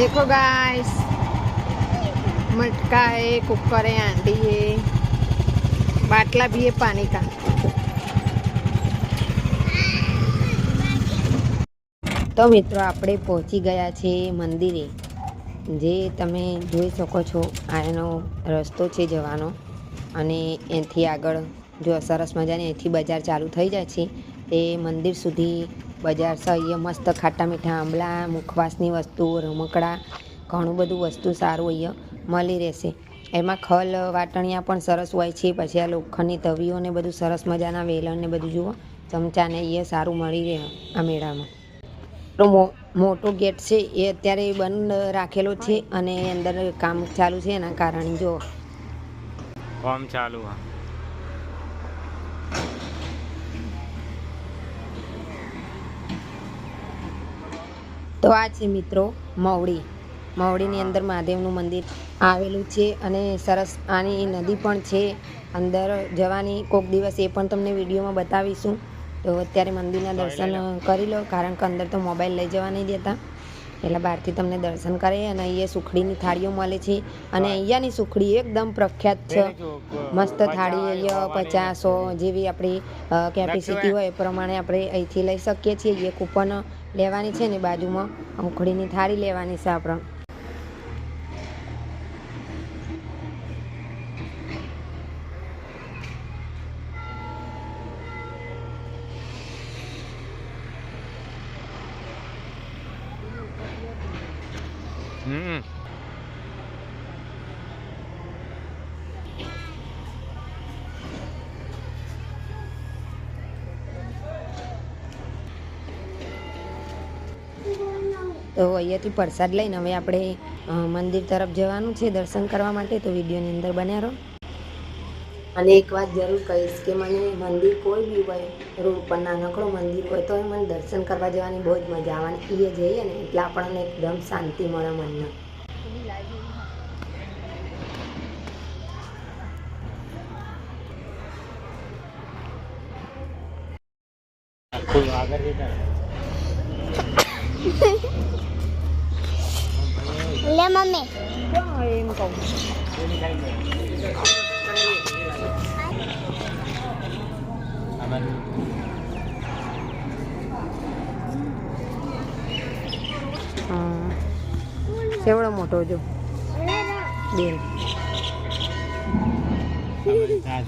देखो गाइस मटका है कुकर है आंटी है बाटला भी है पानी का તો મિત્રો આપણે પહોંચી ગયા છે મંદિરે જે તમે જોઈ શકો છો આ એનો રસ્તો છે જવાનો અને એનાથી આગળ જો સરસ મજાની અહીંથી બજાર ચાલુ થઈ જાય છે તે મંદિર સુધી બજાર અહીંયા મસ્ત ખાટા મીઠા આંબલા, મુખવાસની વસ્તુઓ, રમકડા, ઘણું બધું વસ્તુ સારું અહીંયા મળી રહેશે. એમાં ખલ, વાટણિયા પણ સરસ હોય છે, પછી આ લોખંડની તવીઓ ને બધું સરસ મજાના વેલણ ને બધું જુઓ, ચમચાને અહીંયા સારું મળી રહે આ મેળામાં. તો મોટો ગેટ છે, એ અત્યારે બંધ રાખેલો છે અને અંદર કામ ચાલુ છે એના કારણે જો. કામ ચાલુ હા. તો આ છે મિત્રો મવડી. મવડીની અંદર મહાદેવનું મંદિર આવેલું છે અને સરસ આની નદી પણ છે. અંદર જવાની કોક દિવસ એ પણ તમને વિડીયોમાં બતાવીશું. તો અત્યારે મંદિરના દર્શન કરી લો કારણ કે અંદર તો મોબાઈલ લઈ જવા નહીં દેતા. એટલે બહારથી તમને દર્શન કરે અને અહીંયા સુખડીની થાળીઓ મળે છે. અને અહીંયાની સુખડી એકદમ પ્રખ્યાત છે. મસ્ત થાળી અહીંયા પચાસો જેવી આપણી કેપેસિટી હોય. એ પ્રમાણે આપણે અહીંથી લઈ શકીએ છીએ. એ કૂપન લેવાની છે ને બાજુમાં. અંખડીની થાળી લેવાની છે આપણે. હમ. તો અહીંયાથી પ્રસાદ લઈને હવે આપણે મંદિર તરફ જવાનું છે દર્શન કરવા માટે. તો વિડીયોની અંદર બન્યા રહો. અને એક વાત જરૂર કહીશ કે મને મંદિર કોઈ બી હોય રોડ પર નાનકડો મંદિર હોય તો મને દર્શન કરવા જવાની બહુ જ મજા આવવાની. એ જઈએ ને એટલે આપણને એકદમ શાંતિ મળે મનને. આગળ જતા લે મમ્મી એમ કહું હા કેવડો મોટો જો બેન હા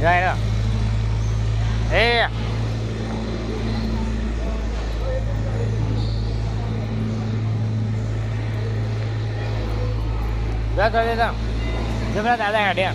ધરમશાળા સુખી જાય એ જા કરે જા જમણા દાદા કાઢ્યા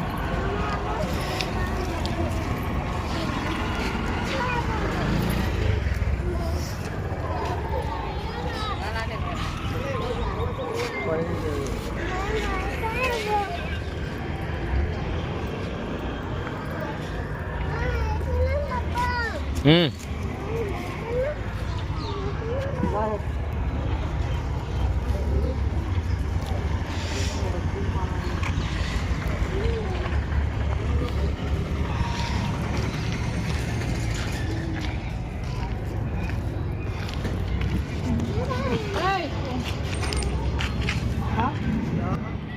હમ.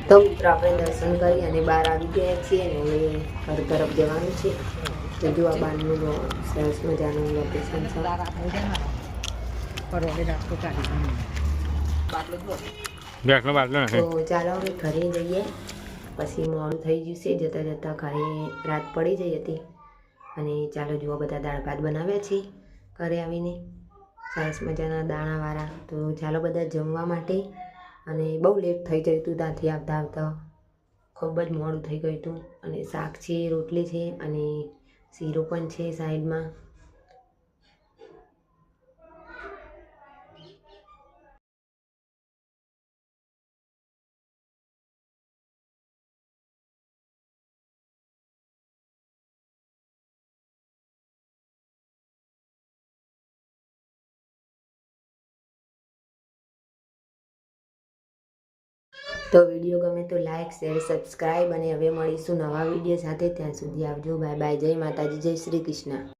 તો મિત્રો, આપણે દર્શન કરી અને બહાર આવી ગયા છીએ અને ઘર તરફ જવાનું છે. તો જો આ બારનું સરસ મજાનું લોકેશન છે તો ચાલો હવે ઘરે જઈએ પછી મોડું થઈ જશે જતાં જતાં ઘરે રાત પડી જઈ હતી અને ચાલો જુઓ બધા દાળ ભાત બનાવ્યા છે ઘરે આવીને સરસ મજાના દાણાવાળા તો ચાલો બધા જમવા માટે। અને બહુ લેટ થઈ ગયું હતું ત્યાંથી આવતા આવતા ખૂબ જ મોડું થઈ ગયું હતું અને શાક છે રોટલી છે અને શીરો પણ છે સાઈડમાં તો વીડિયો ગમે તો લાઇક શેર સબસ્ક્રાઈબ અને હવે મળીશું નવા વીડિયો સાથે. ત્યાં સુધી આવજો. બાય બાય જય માતાજી. જય શ્રી કૃષ્ણ.